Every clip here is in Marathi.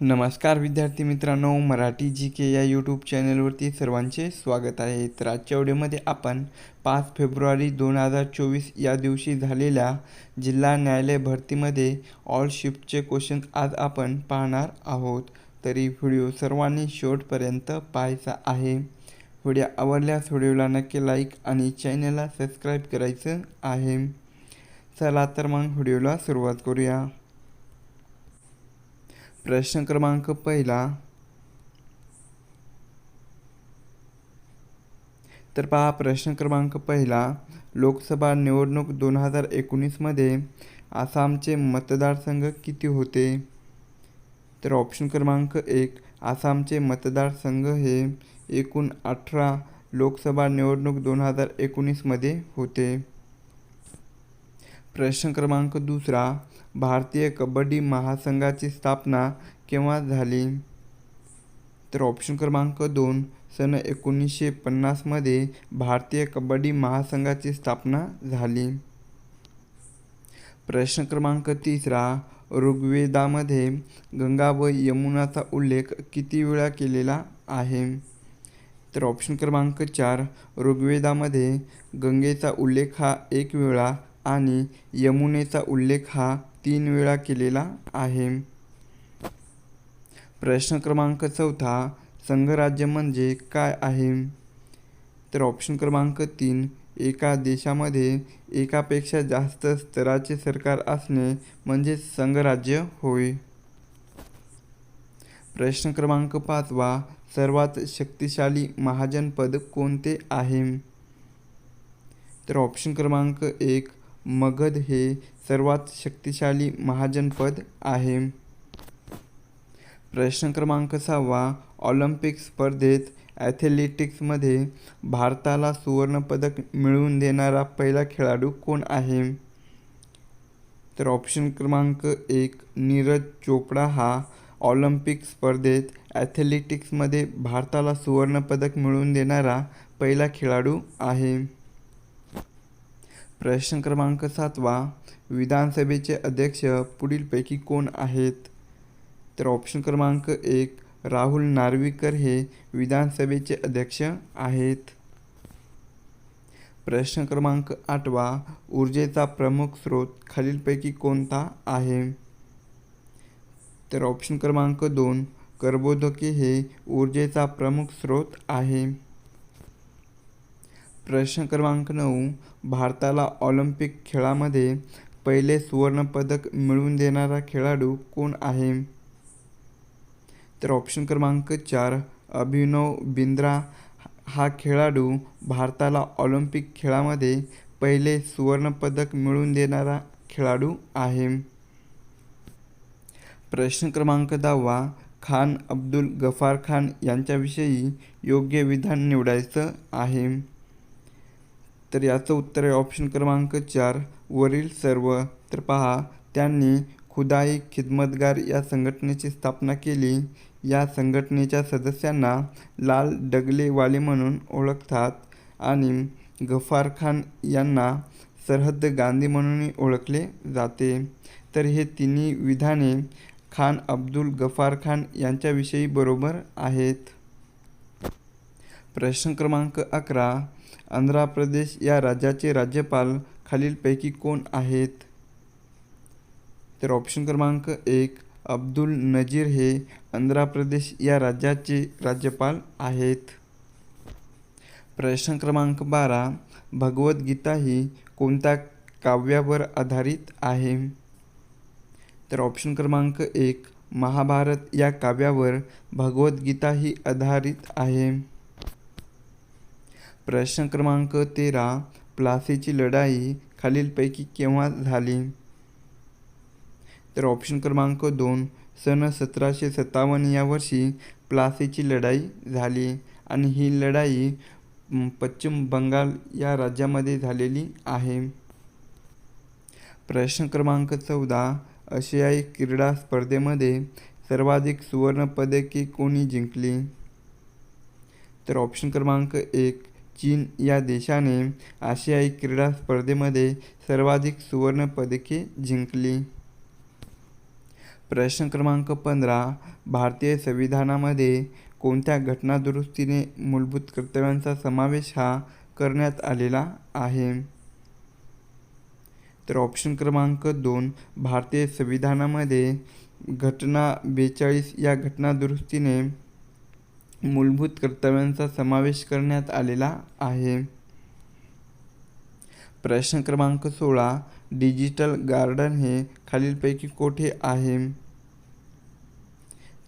नमस्कार विद्यार्थी मित्रांनो मराठी जी के या यूट्यूब चॅनलवरती सर्वांचे स्वागत आहे. तर आजच्या व्हिडिओमध्ये आपण पाच फेब्रुवारी दोन हजार चोवीस या दिवशी झालेल्या जिल्हा न्यायालय भरतीमध्ये ऑल शिफ्टचे क्वेश्चन आज आपण पाहणार आहोत. तरी व्हिडिओ सर्वांनी शेवटपर्यंत पाहायचा आहे. व्हिडिओ आवडल्यास व्हिडिओला नक्की लाईक आणि चॅनलला सबस्क्राईब करायचं आहे. चला तर मग व्हिडिओला सुरुवात करूया. प्रश्न क्रमांक पहिला. तर पहा प्रश्न क्रमांक पहिला. लोकसभा निवडणूक दोन हजार एकोणीसमध्ये आसामचे मतदारसंघ किती होते? तर ऑप्शन क्रमांक एक आसामचे मतदारसंघ हे एकूण अठरा लोकसभा निवडणूक दोन हजार एकोणीसमध्ये होते. प्रश्न क्रमांक दुसरा भारतीय कबड्डी महासंघाची स्थापना केव्हा झाली? तर ऑप्शन क्रमांक दोन सन एकोणीसशे पन्नासमध्ये भारतीय कबड्डी महासंघाची स्थापना झाली. प्रश्न क्रमांक तिसरा ऋग्वेदामध्ये गंगा व यमुनाचा उल्लेख किती वेळा केलेला आहे? तर ऑप्शन क्रमांक चार ऋग्वेदामध्ये गंगेचा उल्लेख हा एक वेळा आणि यमुनेचा उल्लेख हा तीन वेळा केलेला आहे. प्रश्न क्रमांक चौथा संघराज्य म्हणजे काय आहे? तर ऑप्शन क्रमांक तीन एका देशामध्ये एकापेक्षा जास्त स्तराचे सरकार असणे म्हणजे संघराज्य होय. प्रश्न क्रमांक पाचवा सर्वात शक्तिशाली महाजनपद कोणते आहे? तर ऑप्शन क्रमांक एक मगध हे सर्वात शक्तिशाली महाजनपद आहे. प्रश्न क्रमांक सहावा ऑलिम्पिक स्पर्धेत ॲथलेटिक्समध्ये भारताला सुवर्णपदक मिळवून देणारा पहिला खेळाडू कोण आहे? तर ऑप्शन क्रमांक एक नीरज चोपडा हा ऑलिम्पिक स्पर्धेत ॲथलेटिक्समध्ये भारताला सुवर्णपदक मिळवून देणारा पहिला खेळाडू आहे. प्रश्न क्रमांक सातवा विधानसभेचे अध्यक्ष पुढीलपैकी कोण आहेत? तर ऑप्शन क्रमांक एक राहुल नार्वेकर हे विधानसभेचे अध्यक्ष आहेत. प्रश्न क्रमांक आठवा ऊर्जेचा प्रमुख स्रोत खालीलपैकी कोणता आहे? तर ऑप्शन क्रमांक दोन कर्बोदके हे ऊर्जेचा प्रमुख स्रोत आहे. प्रश्न क्रमांक नऊ भारताला ऑलिम्पिक खेळामध्ये पहिले सुवर्णपदक मिळवून देणारा खेळाडू कोण आहे? तर ऑप्शन क्रमांक चार अभिनव बिंद्रा. हा खेळाडू भारताला ऑलिम्पिक खेळामध्ये पहिले सुवर्णपदक मिळवून देणारा खेळाडू आहे. प्रश्न क्रमांक दहावा खान अब्दुल गफार खान यांच्याविषयी योग्य विधान निवडायचं आहे. तर याचं उत्तर आहे ऑप्शन क्रमांक चार. वरील सर्व. तर पहा त्यांनी खुदाई खिदमतगार या संघटनेची स्थापना केली. या संघटनेच्या सदस्यांना लाल डगलेवाले म्हणून ओळखतात आणि गफार खान यांना सरहद्द गांधी म्हणूनही ओळखले जाते. तर हे तिन्ही विधाने खान अब्दुल गफार खान यांच्याविषयी बरोबर आहेत. प्रश्न क्रमांक अकरा. आंध्र प्रदेश या राज्याचे राज्यपाल खालीलपैकी कोण आहेत? तर ऑप्शन क्रमांक एक अब्दुल नजीर हे आंध्र प्रदेश या राज्याचे राज्यपाल आहेत. प्रश्न क्रमांक बारा भगवद्गीता ही कोणत्या काव्यावर आधारित आहे? तर ऑप्शन क्रमांक एक महाभारत या काव्यावर भगवद्गीता ही आधारित आहे. प्रश्न क्रमांक तेरा प्लासीची लढाई खालीलपैकी केव्हा झाली? तर ऑप्शन क्रमांक दोन सन सतराशे सत्तावन्न या वर्षी प्लासीची लढाई झाली आणि ही लढाई पश्चिम बंगाल या राज्यामध्ये झालेली आहे. प्रश्न क्रमांक चौदा आशियाई क्रीडा स्पर्धेमध्ये सर्वाधिक सुवर्णपदके कोणी जिंकली? तर ऑप्शन क्रमांक एक चीन या देशाने आशियाई क्रीडा स्पर्धेमध्ये सर्वाधिक सुवर्णपदके जिंकली. प्रश्न क्रमांक पंधरा. भारतीय संविधानामध्ये कोणत्या घटनादुरुस्तीने मूलभूत कर्तव्यांचा समावेश हा करण्यात आलेला आहे? तर ऑप्शन क्रमांक दोन. भारतीय संविधानामध्ये घटना बेचाळीस या घटनादुरुस्तीने मूलभूत कर्तव्यांचा समावेश करण्यात आलेला आहे. प्रश्न क्रमांक सोळा डिजिटल गार्डन हे खालीलपैकी कोठे आहे?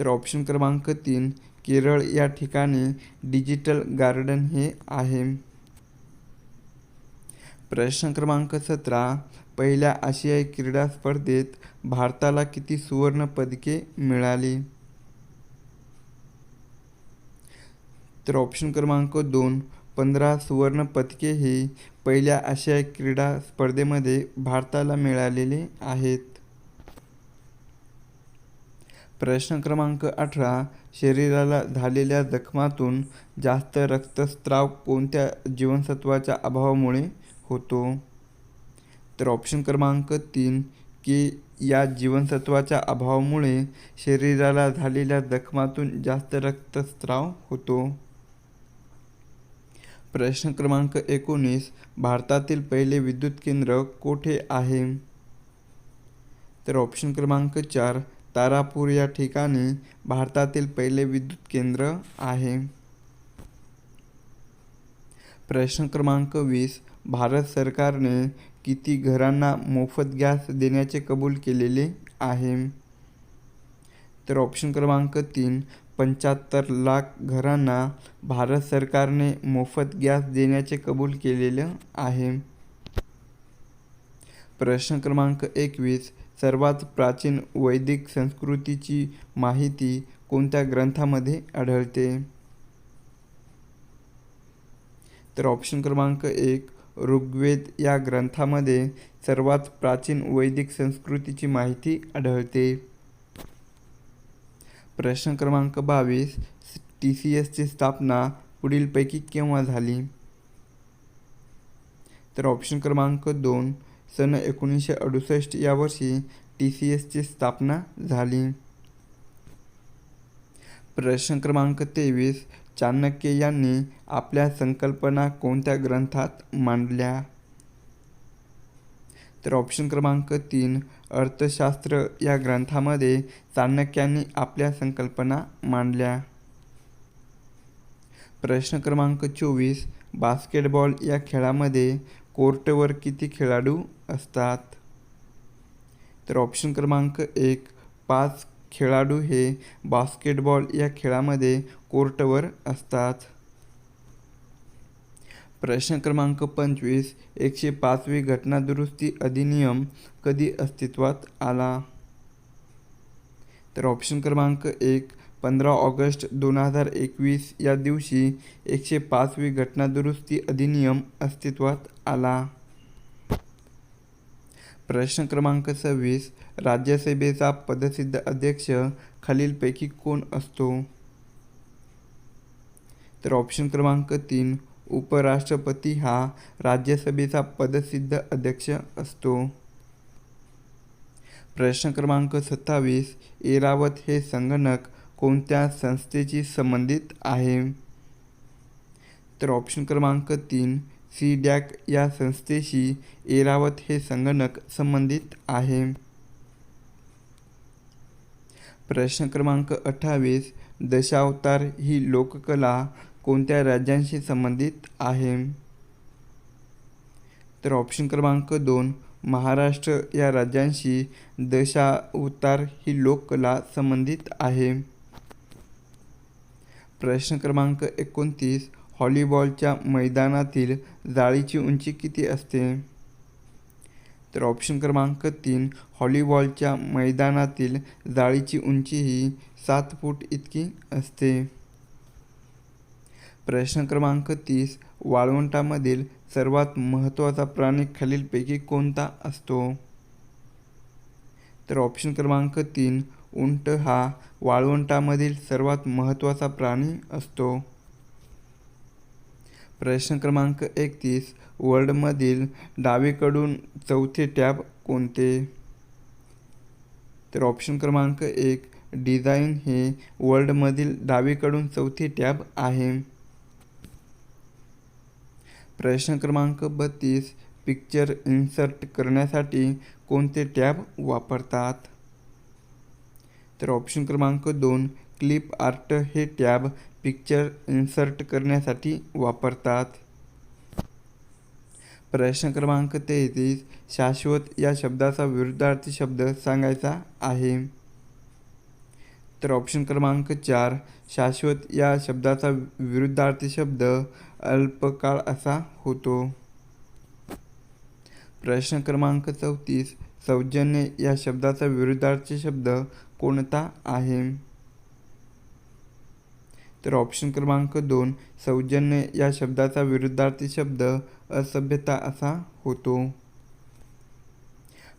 तर ऑप्शन क्रमांक तीन केरळ या ठिकाणी डिजिटल गार्डन हे आहे. प्रश्न क्रमांक सतरा पहिल्या आशियाई क्रीडा स्पर्धेत भारताला किती सुवर्ण पदके मिळाली? तर ऑप्शन क्रमांक दोन पंधरा सुवर्ण पदके ही पहिल्या आशियाई क्रीडा स्पर्धेमध्ये भारताला मिळालेले आहेत. प्रश्न क्रमांक अठरा शरीराला झालेल्या जखमातून जास्त रक्तस्त्राव कोणत्या जीवनसत्वाच्या अभावामुळे होतो? तर ऑप्शन क्रमांक तीन के या जीवनसत्वाच्या अभावामुळे शरीराला झालेल्या जखमातून जास्त रक्तस्त्राव होतो. प्रश्न क्रमांक एकोणीस भारतातील पहिले विद्युत केंद्र कोठे आहे? तर ऑप्शन क्रमांक चार तारापूर या ठिकाणी भारतातील पहिले विद्युत केंद्र आहे. प्रश्न क्रमांक वीस भारत सरकारने किती घरांना मोफत गॅस देण्याचे कबूल केलेले आहे? तर ऑप्शन क्रमांक तीन पंच्याहत्तर लाख घरांना भारत सरकारने मोफत गॅस देण्याचे कबूल केलेलं आहे. प्रश्न क्रमांक एकवीस. सर्वात प्राचीन वैदिक संस्कृतीची माहिती कोणत्या ग्रंथामध्ये आढळते? तर ऑप्शन क्रमांक एक ऋग्वेद या ग्रंथामध्ये सर्वात प्राचीन वैदिक संस्कृतीची माहिती आढळते. प्रश्न क्रमांक बावीस टी सी एसची स्थापना पुढीलपैकी केव्हा झाली? तर ऑप्शन क्रमांक दोन सन एकोणीसशे अडुसष्ट या वर्षी टी सी एसची स्थापना झाली. प्रश्न क्रमांक तेवीस चाणक्य यांनी आपल्या संकल्पना कोणत्या ग्रंथात मांडल्या? तर ऑप्शन क्रमांक तीन अर्थशास्त्र या ग्रंथामध्ये चाणक्यांनी आपल्या संकल्पना मांडल्या. प्रश्न क्रमांक चोवीस बास्केटबॉल या खेळामध्ये कोर्टवर किती खेळाडू असतात? तर ऑप्शन क्रमांक एक पाच खेळाडू हे बास्केटबॉल या खेळामध्ये कोर्टवर असतात. प्रश्न क्रमांक पंचवीस एकशे पाचवी घटनादुरुस्ती अधिनियम कधी अस्तित्वात आला? तर ऑप्शन क्रमांक एक पंधरा ऑगस्ट दोन हजार एकवीस या दिवशी एकशे पाचवी घटनादुरुस्ती अधिनियम अस्तित्वात आला. प्रश्न क्रमांक सव्वीस राज्यसभेचा पदसिद्ध अध्यक्ष खालीलपैकी कोण असतो? तर ऑप्शन क्रमांक तीन उपराष्ट्रपती हा राज्यसभेचा पदसिद्ध अध्यक्ष असतो. प्रश्न क्रमांक सत्तावीस एरावत हे संगणक कोणत्या संस्थेशी संबंधित आहे? तर ऑप्शन क्रमांक तीन सी डॅक या संस्थेशी एरावत हे संगणक संबंधित आहे. प्रश्न क्रमांक अठ्ठावीस दशावतार ही लोककला कोणत्या राज्यांशी संबंधित आहे? तर ऑप्शन क्रमांक दोन महाराष्ट्र या राज्यांशी दशावतार ही लोककला संबंधित आहे. प्रश्न क्रमांक एकोणतीस हॉलीबॉलच्या मैदानातील जाळीची उंची किती असते? तर ऑप्शन क्रमांक तीन हॉलीबॉलच्या मैदानातील जाळीची उंची ही सात फूट इतकी असते. प्रश्न क्रमांक तीस वाळवंटामधील सर्वात महत्त्वाचा प्राणी खालीलपैकी कोणता असतो? तर ऑप्शन क्रमांक तीन उंट हा वाळवंटामधील सर्वात महत्त्वाचा प्राणी असतो. प्रश्न क्रमांक एकतीस वर्ल्डमधील डावीकडून चौथे टॅब कोणते? तर ऑप्शन क्रमांक एक डिझाईन हे वर्ल्डमधील डावीकडून चौथे टॅब आहे. प्रश्न क्रमांक बत्तीस पिक्चर इन्सर्ट करण्यासाठी कोणते टॅब वापरतात? तर ऑप्शन क्रमांक दोन क्लिप आर्ट हे टॅब पिक्चर इन्सर्ट करण्यासाठी वापरतात. प्रश्न क्रमांक तेहतीस शाश्वत या शब्दाचा विरुद्धार्थी शब्द सांगायचा आहे. तर ऑप्शन क्रमांक चार शाश्वत या शब्दाचा विरुद्धार्थी शब्द अल्पकाळ असा होतो. प्रश्न क्रमांक चौतीस सौजन्य या शब्दाचा विरुद्धार्थी शब्द कोणता आहे? तर ऑप्शन क्रमांक दोन सौजन्य या शब्दाचा विरुद्धार्थी शब्द असभ्यता असा होतो.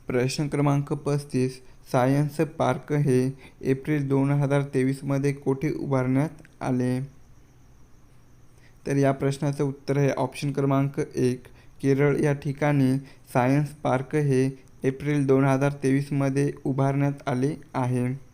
प्रश्न क्रमांक पस्तीस सायन्स पार्क हे एप्रिल दोन हजार तेवीसमध्ये कोठे उभारण्यात आले? तर या प्रश्नाचं उत्तर आहे ऑप्शन क्रमांक एक केरळ. या ठिकाणी सायन्स पार्क हे एप्रिल दोन हजार तेवीसमध्ये उभारण्यात आले आहे.